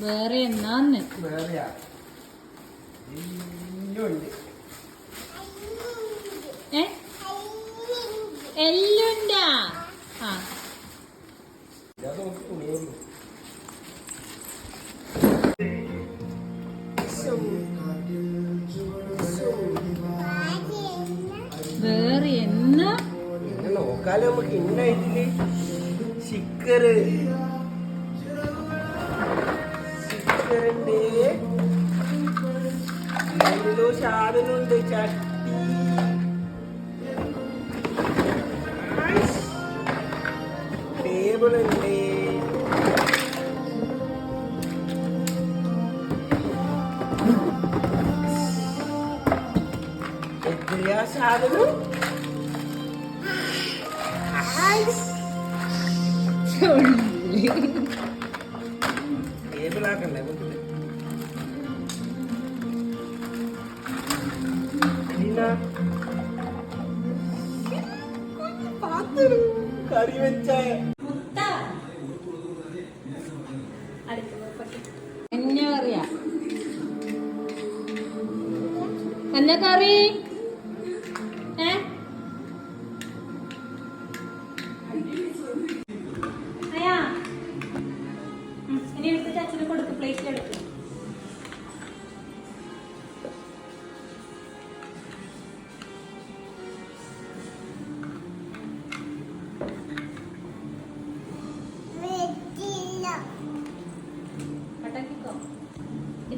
വേറെ എന്നാന്ന് എല്ലുണ്ട്? ആ. വേറെ എന്നാ? നോക്കാലോ നമുക്ക് ഇന്നായിട്ടില്ലേ സ്റ്റിക്കറ് చూసారండి ఎందులో షాడు నుండి చట్టి. టేబుల్ అండి ఎదురుగా చూడండి അലീന, പാത്രം, കറി വെച്ച. എന്നെ അറിയാ. എന്നാ കറി?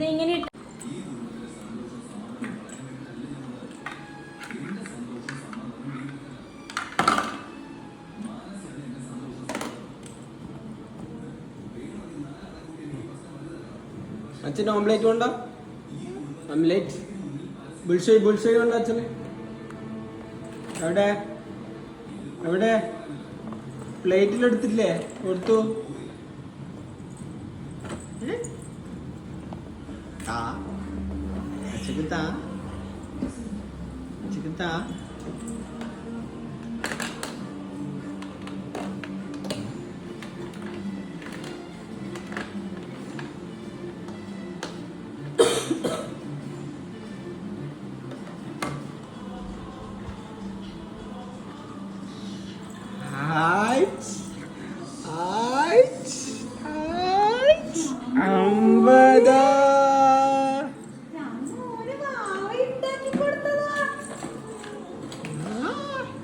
ഇത് ഇങ്ങനെ അച്ഛൻ ഓംലേറ്റ് കൊണ്ടോ ഓംലേറ്റ് ബുൾസൈ ബുൾസൈ കൊണ്ടോ അച്ഛന്. എവിടെ? എവിടെ? പ്ലേറ്റിലെടുത്തില്ലേ കൊടുത്തു. Tiquitá. Tá. ai, ai, ai, ai, Um, but, uh...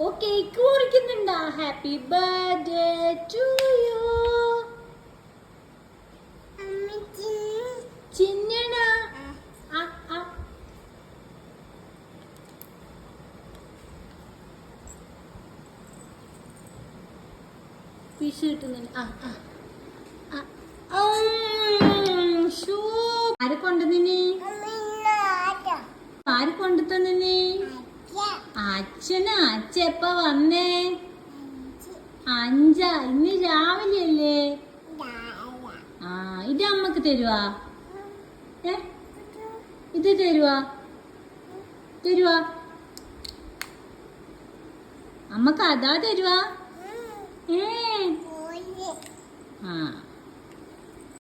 ഓ കേക്ക് മുറിക്കുന്നുണ്ടാ ഹാപ്പി ബർത്ത്ഡേ ടു യു ചിന്നണ പീസ് കിട്ടുന്നുണ്ട്. ആ ആ. ആര് കൊണ്ടുതന്നെ ആര്? കൊണ്ടു തന്നിനി അച്ഛനാ അച്ഛ എപ്പ വന്നേ? അഞ്ചാ ഇന്ന് രാവിലെ അല്ലേ ആ ഇത് അമ്മയ്ക്ക് തരുവാ. ഇത് തരുവാ. തരുവാ. അമ്മയ്ക്ക് അതാ തരുവാ. ഏ? ആ.